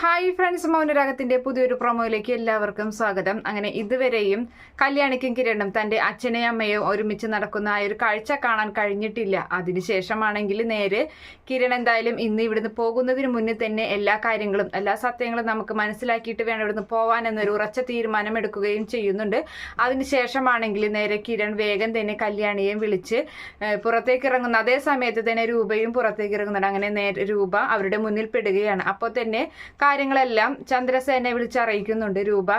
Hi friends മൗനരാഗത്തിന്റെ പുതിയൊരു പ്രൊമോയിലേക്ക് എല്ലാവർക്കും സ്വാഗതം. അങ്ങനെ ഇതുവരെയും കല്യാണിക്കും കിരണും തന്റെ അച്ഛനെയും അമ്മയും ഒരുമിച്ച് നടക്കുന്ന ആ ഒരു കാഴ്ച കാണാൻ കഴിഞ്ഞിട്ടില്ല. അതിനുശേഷമാണെങ്കിൽ നേരെ കിരൺ എന്തായാലും ഇന്ന് ഇവിടുന്ന് പോകുന്നതിന് മുന്നേ തന്നെ എല്ലാ കാര്യങ്ങളും എല്ലാ സത്യങ്ങളും നമുക്ക് മനസ്സിലാക്കിയിട്ട് വേണം ഇവിടുന്ന് പോവാൻ എന്നൊരു ഉറച്ച തീരുമാനം എടുക്കുകയും ചെയ്യുന്നുണ്ട്. അതിനുശേഷമാണെങ്കിൽ നേരെ കിരൺ വേഗം തന്നെ കല്യാണിയെയും വിളിച്ച് പുറത്തേക്ക് ഇറങ്ങുന്ന അതേ സമയത്ത് തന്നെ രൂപയും പുറത്തേക്ക് ഇറങ്ങുന്നുണ്ട്. അങ്ങനെ നേരെ രൂപ അവരുടെ മുന്നിൽ പെടുകയാണ്. അപ്പോൾ തന്നെ കാര്യങ്ങളെല്ലാം ചന്ദ്രസേനെ വിളിച്ചറിയിക്കുന്നുണ്ട്. രൂപ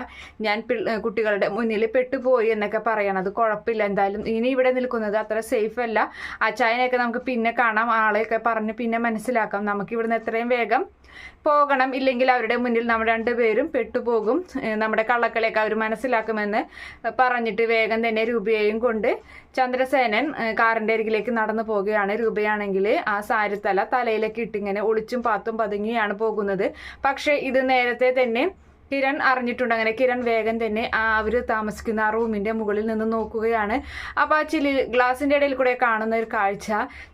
ഞാൻ കുട്ടികളുടെ മുന്നിൽ പെട്ടുപോയി എന്നൊക്കെ പറയണത് കുഴപ്പമില്ല. എന്തായാലും ഇനി ഇവിടെ നിൽക്കുന്നത് അത്ര സേഫ് അല്ല. അച്ചായനെയൊക്കെ നമുക്ക് പിന്നെ കാണാം. ആളെയൊക്കെ പറഞ്ഞ് പിന്നെ മനസ്സിലാക്കാം. നമുക്ക് ഇവിടുന്ന് എത്രയും വേഗം പോകണം. ഇല്ലെങ്കിൽ അവരുടെ മുന്നിൽ നമ്മൾ രണ്ടുപേരും പെട്ടുപോകും. നമ്മുടെ കള്ളക്കളിയൊക്കെ അവർ മനസ്സിലാക്കുമെന്ന് പറഞ്ഞിട്ട് വേഗം തന്നെ രൂപയെയും കൊണ്ട് ചന്ദ്രസേനൻ കാറിന്റെ അരികിലേക്ക് നടന്നു പോവുകയാണ്. രൂപയാണെങ്കിൽ ആ സാരിത്തല തലയിലേക്ക് ഇട്ടിങ്ങനെ ഒളിച്ചും പാത്തും പതുങ്ങിയാണ് പോകുന്നത്. പക്ഷേ ഇത് നേരത്തെ തന്നെ കിരൺ അറിഞ്ഞിട്ടുണ്ട്. അങ്ങനെ കിരൺ വേഗം തന്നെ ആ അവർ താമസിക്കുന്ന ആ റൂമിന്റെ മുകളിൽ നിന്ന് നോക്കുകയാണ്. അപ്പോൾ ആ ചിലി ഗ്ലാസിന്റെ ഇടയിൽ കൂടെ കാണുന്ന ഒരു കാഴ്ച.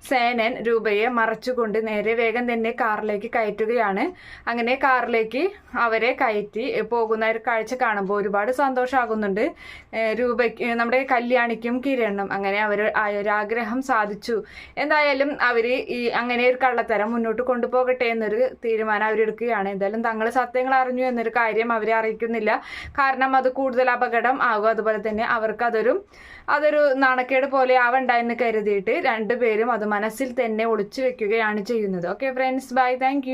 സേനൻ രൂപയെ മറച്ചുകൊണ്ട് നേരെ വേഗം തന്നെ കാറിലേക്ക് കയറ്റുകയാണ്. അങ്ങനെ കാറിലേക്ക് അവരെ കയറ്റി പോകുന്ന ഒരു കാഴ്ച കാണുമ്പോൾ ഒരുപാട് സന്തോഷമാകുന്നുണ്ട് രൂപയ്ക്ക് നമ്മുടെ കല്യാണിക്കും കിരണും അങ്ങനെ അവർ ആ ഒരു ആഗ്രഹം സാധിച്ചു. എന്തായാലും അവർ ഈ അങ്ങനെ ഒരു കള്ളത്തരം മുന്നോട്ട് കൊണ്ടുപോകട്ടെ എന്നൊരു തീരുമാനം അവരെടുക്കുകയാണ്. എന്തായാലും തങ്ങൾ സത്യങ്ങൾ അറിഞ്ഞു എന്നൊരു കാര്യം അവരെ അറിയിക്കുന്നില്ല. കാരണം അത് കൂടുതൽ അപകടം ആകും. അതുപോലെ തന്നെ അവർക്ക് അതൊരു അതൊരു നാണക്കേട് പോലെ ആവണ്ട എന്ന് കരുതിയിട്ട് രണ്ടുപേരും അത് മനസ്സിൽ തന്നെ ഒളിച്ചു വെക്കുകയാണ് ചെയ്യുന്നത്. Okay friends bye thank